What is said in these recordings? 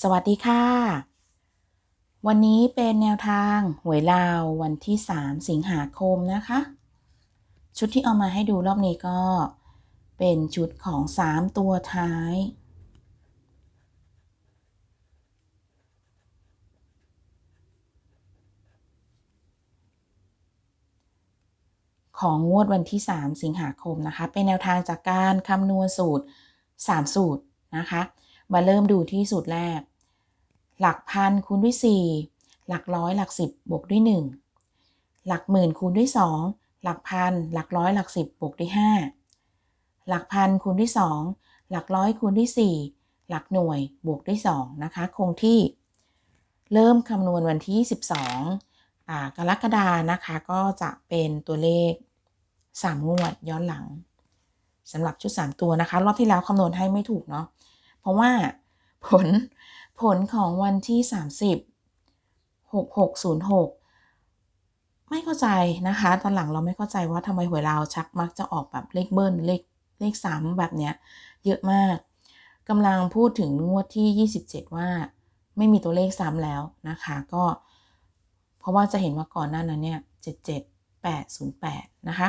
สวัสดีค่ะ วันนี้เป็นแนวทางหวยลาววันที่ 3 สิงหาคมนะคะ ชุดที่เอามาให้ดูรอบนี้ก็เป็นชุดของ 3 ตัวท้าย ของงวดวันที่ 3 สิงหาคมนะคะ เป็นแนวทางจากการคำนวณสูตร 3 สูตรนะคะ มาเริ่มดูที่สูตรแรก หลักพันคูณด้วย 4 หลักร้อยหลัก 10 บวกด้วย 1 หลักหมื่นคูณด้วย 2 หลักพันหลักร้อยหลัก 10 บวกด้วย 5 หลักพันคูณด้วย 2 หลักร้อยคูณด้วย 4 หลักหน่วยบวกด้วย 2 นะคะ คงที่ เริ่มคำนวณวันที่ 12อ่ากรกฎานะคะ ก็จะเป็นตัวเลข 3 งวดย้อนหลังสำหรับชุด 3 ตัวนะคะ รอบที่แล้วคำนวณให้ไม่ถูกเนาะ เพราะว่าผลผลของวันที่ 30 6606 ไม่เข้าใจนะคะ ตอนหลังเราไม่เข้าใจว่าทำไมหวยเราวชักมักจะออกแบบเลขเบิ้ลเลขเลขซ้ำแบบเนี้ยเยอะมากกำลังพูดถึงงวดที่ 27 ว่าไม่มีตัวเลขซ้ำแล้วนะคะ ก็ เพราะว่าจะเห็นว่าก่อนหน้านั้นเนี่ย 77808 นะคะ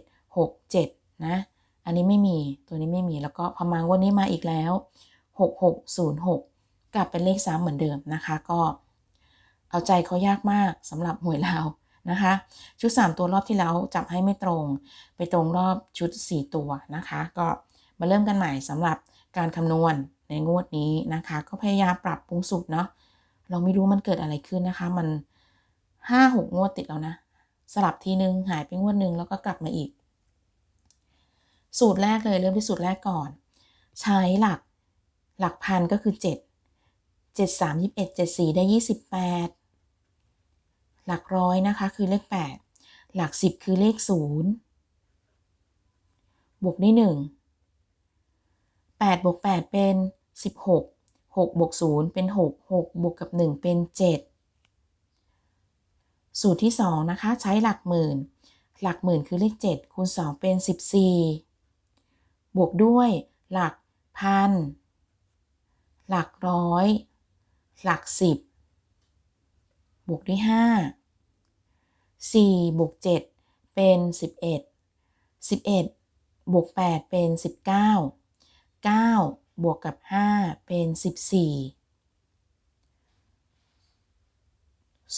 7767 นะ อันนี้ไม่มีตัวนี้ไม่มีแล้วก็พอมางวันนี้มาอีกแล้ว 6606 กลับเป็นเลขซ้ำเหมือนเดิมนะคะ ก็ เอาใจเขายากมากสำหรับหวยลาวนะคะ ชุด 3 ตัวรอบที่แล้วจับให้ไม่ตรง ไปตรงรอบชุด 4 ตัวนะคะ ก็มาเริ่มกันใหม่สำหรับการคำนวณในงวดนี้นะคะ ก็พยายามปรับปรุงสูตรเนาะเราไม่รู้มันเกิดอะไรขึ้นนะคะ มัน 5-6 งวดติดแล้วนะ สลับทีนึงหายไปงวดนึงแล้วก็กลับมาอีก สูตรแรกเลยเริ่มที่สูตรแรกก่อน ใช้หลักหลักพันก็คือ 7 7 3 21 7 4 ได้ 28 หลักร้อยนะคะคือเลข 8 หลัก 10 คือเลข 0 บวกด้วย1 8บวก8 เป็น 16 6บวก0เป็น 6 6บวกกับ 1 เป็น 7 สูตรที่ 2 นะคะ ใช้หลักหมื่น หลักหมื่นคือเลข 7 คูณ 2 เป็น 14 บวกด้วย หลักพัน หลักร้อย หลัก10บบวกด้วย5 4บวก7เป็น11 11บวก8เป็น19 9บวกกับ5เป็น14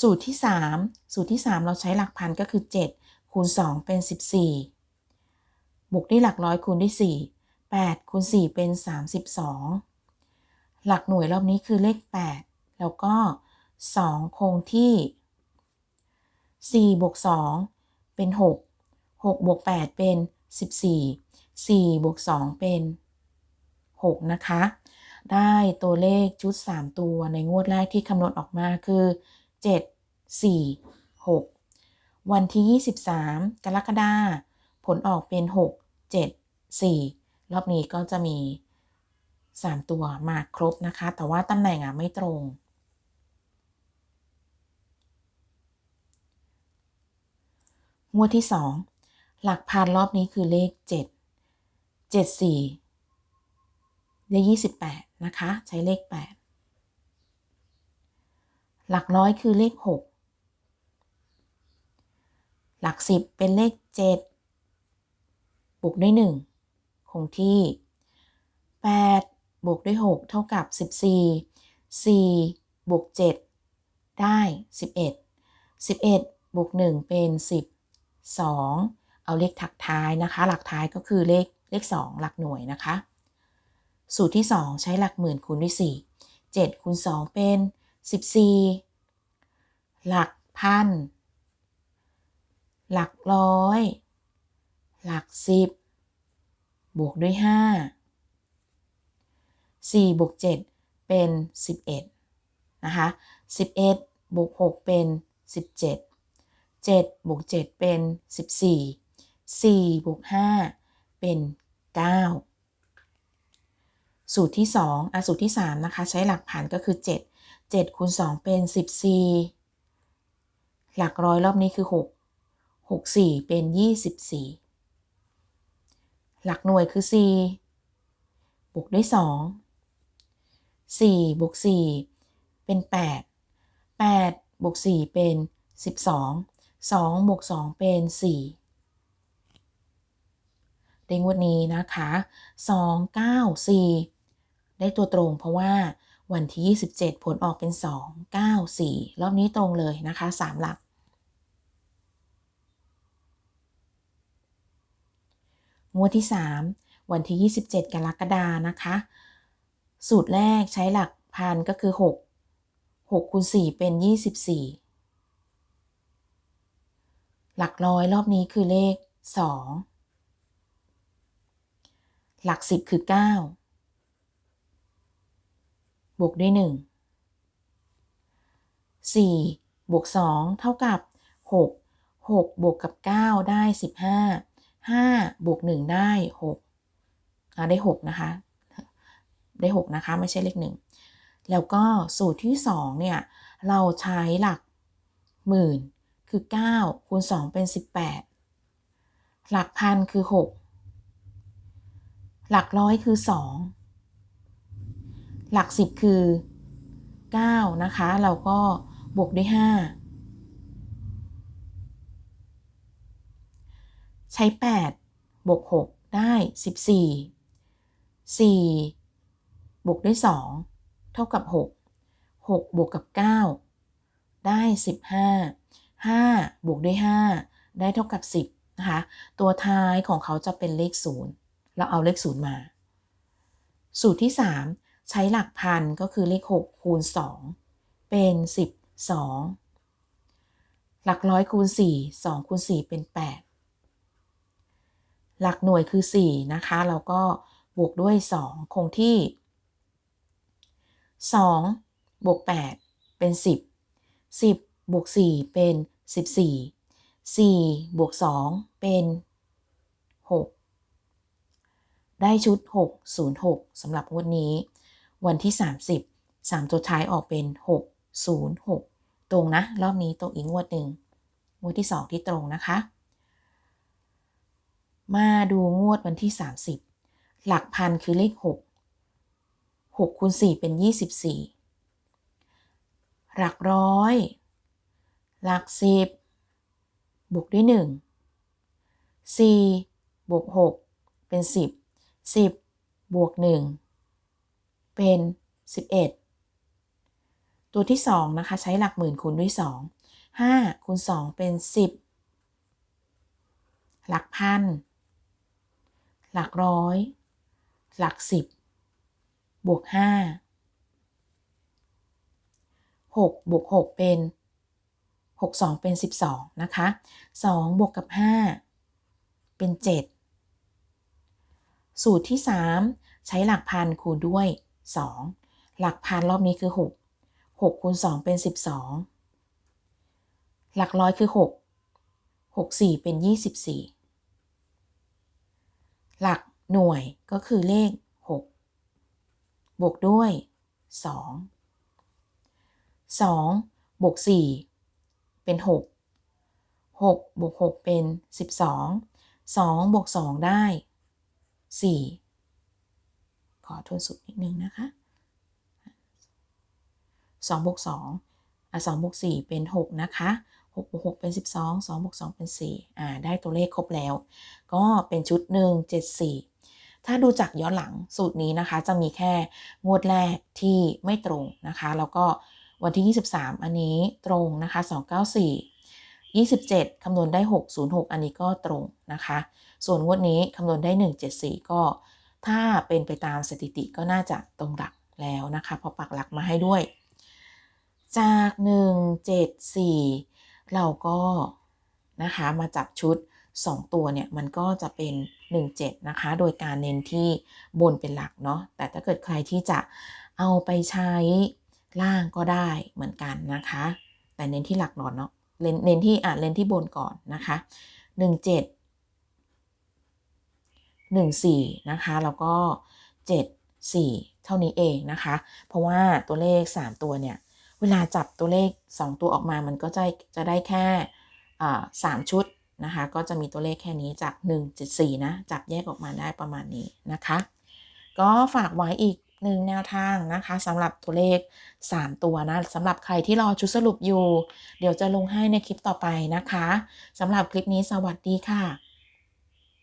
สูตรที่3สูตรที่3เราใช้หลักพันก็คือ7คูณ2เป็น14บ บวกด้วยหลักร้อยคูณด้วย 4 8คูณ4เป็น 32 หลักหน่วยรอบนี้คือเลข 8 แล้วก็ 2 คงที่ 4 บวก 2 เป็น 6 6 บวก 8 เป็น 14 4 บวก 2 เป็น 6 นะคะ ได้ตัวเลขชุด 3 ตัวในงวดแรกที่คำนวณออกมาคือ 7 4 6 วันที่ 23 กรกฎาคมผลออกเป็น 6 7 4 รอบนี้ก็จะมี 3 ตัวมาครบนะคะ แต่ว่าตำแหน่งอะไม่ตรง งวดที่ 2 หลักพันรอบนี้คือเลข 7 7 4ได้28 นะคะ ใช้เลข 8 หลักร้อยคือเลข 6 หลัก 10 เป็นเลข 7 บวกด้วย 1 คงที่ 8 บวกด้วย 6 เท่ากับ 14 4 บวก 7 ได้ 11 11 บวก 1 เป็น 10 2 เอาเลขถักท้ายนะคะ หลักท้ายก็คือเลขเลข 2 หลักหน่วยนะคะ สูตรที่ 2 ใช้หลักหมื่นคูณด้วย 4 7คูณ2เป็น 14 หลักพัน หลักร้อย หลัก10บวกด้วย5 4บวก7เป็น11นะคะ11บวก6เป็น17 7บวก7เป็น14 4บวก5เป็น9สูตรที่2อะสูตรที่3นะคะ ใช้หลักพันก็คือ7 7คูณ2เป็น14หลักร้อยรอบนี้คือ6 6 4เป็น24 หลักหน่วยคือ 4 บวกด้วย 2 4 บวก 4 เป็น 8 8 บวก 4 เป็น 12 2 บวก 2 เป็น 4 ได้งวดนี้นะคะ 2 9 4 ได้ตัวตรงเพราะว่าวันที่ 27 ผลออกเป็น 2 9 4 รอบนี้ตรงเลยนะคะ 3 หลัก งวดที่ 3 วันที่ 27 กรกฎานะคะ สูตรแรกใช้หลักพันก็คือ 6 6คูณ4เป็น 24 หลักร้อยรอบนี้คือเลข 2 หลัก 10 คือ 9 บวกด้วย 1 4 บวก 2 เท่ากับ 6 6 บวกกับ 9 ได้ 15 5บวก1ได้6อ่าได้ 6 นะคะ ได้ 6 นะคะ ไม่ใช่เลข 1 แล้วก็สูตรที่ 2 เนี่ย เราใช้หลักหมื่นคือ 9 คูณ 2 เป็น 18 หลักพันคือ 6 หลักร้อยคือ 2 หลัก 10 คือ 9 นะคะ เราก็บวกด้วย 5 ใช้ 8 บวก 6 ได้ 14 4 บวกด้วย 2 เท่ากับ 6 6 บวกกับ 9 ได้ 15 5 บวกด้วย 5 ได้เท่ากับ 10 นะคะ ตัวท้ายของเขาจะเป็นเลข 0 เราเอาเลข 0 มา สูตรที่ 3 ใช้หลักพันก็คือเลข 6 คูณ 2 เป็น 12 หลักร้อยคูณ 4 2คูณ4เป็น 8 หลักหน่วยคือ 4 นะคะเราก็บวกด้วย 2 คงที่ 2 บวก 8 เป็น 10 10 บวก 4 เป็น 14 4 บวก 2 เป็น 6 ได้ชุด 606สำหรับงวดนี้ วันที่ 30 3 ตัวท้ายออกเป็น 606 ตรงนะ รอบนี้ตรงอีกงวดหนึ่งงวดที่ 2 ที่ตรงนะคะ มาดูงวดวันที่ 30 หลักพันคือเลข 6 6คูณ4เป็น 24 หลักร้อย หลัก 10 บวกด้วย 1 4 บวก 6 เป็น 10 10 บวก 1 เป็น 11 ตัวที่ 2 นะคะ ใช้หลักหมื่นคูณด้วย 2 5คูณ2เป็น 10 หลักพัน หลักร้อย หลัก10บวก5 6บวก6เป็น6 2เป็น12นะคะ2บวกกับ5เป็น7สูตรที่3ใช้หลักพันคูณด้วย2หลักพันรอบนี้คือ6 6คูณ2เป็น12หลักร้อยคือ6 6 4เป็น24 หลักหน่วยก็คือเลข 6 บวกด้วย 2 2 บวก 4 เป็น 6 6 บวก 6 เป็น 12 2 บวก 2 ได้ 4 ขอทวนสูตรนิดนึงนะคะ 2 บวก2อะ2บวก4เป็น 6 นะคะ 6บวก6เป็น 12 2บวก2เป็น4อ่าได้ตัวเลขครบแล้ว ก็เป็นชุด 1 7 4 ถ้าดูจากย้อนหลังสูตรนี้นะคะ จะมีแค่งวดแรกที่ไม่ตรงนะคะ แล้วก็วันที่ 23 อันนี้ตรงนะคะ 294 27 คำนวณได้ 606 อันนี้ก็ตรงนะคะ ส่วนงวดนี้คำนวณได้ 174 ก็ ถ้าเป็นไปตามสถิติก็น่าจะตรงหลักแล้วนะคะเพอปักหลักมาให้ด้วย จาก 174 เราก็นะคะมาจับชุด 2 ตัวเนี่ยมันก็จะเป็น 17 นะคะ โดยการเน้นที่บนเป็นหลักเนาะแต่ถ้าเกิดใครที่จะเอาไปใช้ล่างก็ได้เหมือนกันนะคะ แต่เน้นที่หลักหนอนเนาะเน้นที่อะเน้นที่บนก่อนนะคะ 17 14 นะคะ แล้วก็ 7 4 เท่านี้เองนะคะ เพราะว่าตัวเลข 3 ตัวเนี่ย วลาจับตัวเลข 2 ตัวออกมา มันก็จะจะได้แค่อ่า3ชุดนะคะ ก็จะมีตัวเลขแค่นี้จาก1 7 4นะ จับแยกออกมาได้ประมาณนี้นะคะ ก็ฝากไว้อีกหนึ่งแนวทางนะคะสำหรับตัวเลข 3 ตัวนะสำหรับใครที่รอชุดสรุปอยู่ เดี๋ยวจะลงให้ในคลิปต่อไปนะคะสำหรับคลิปนี้สวัสดีค่ะ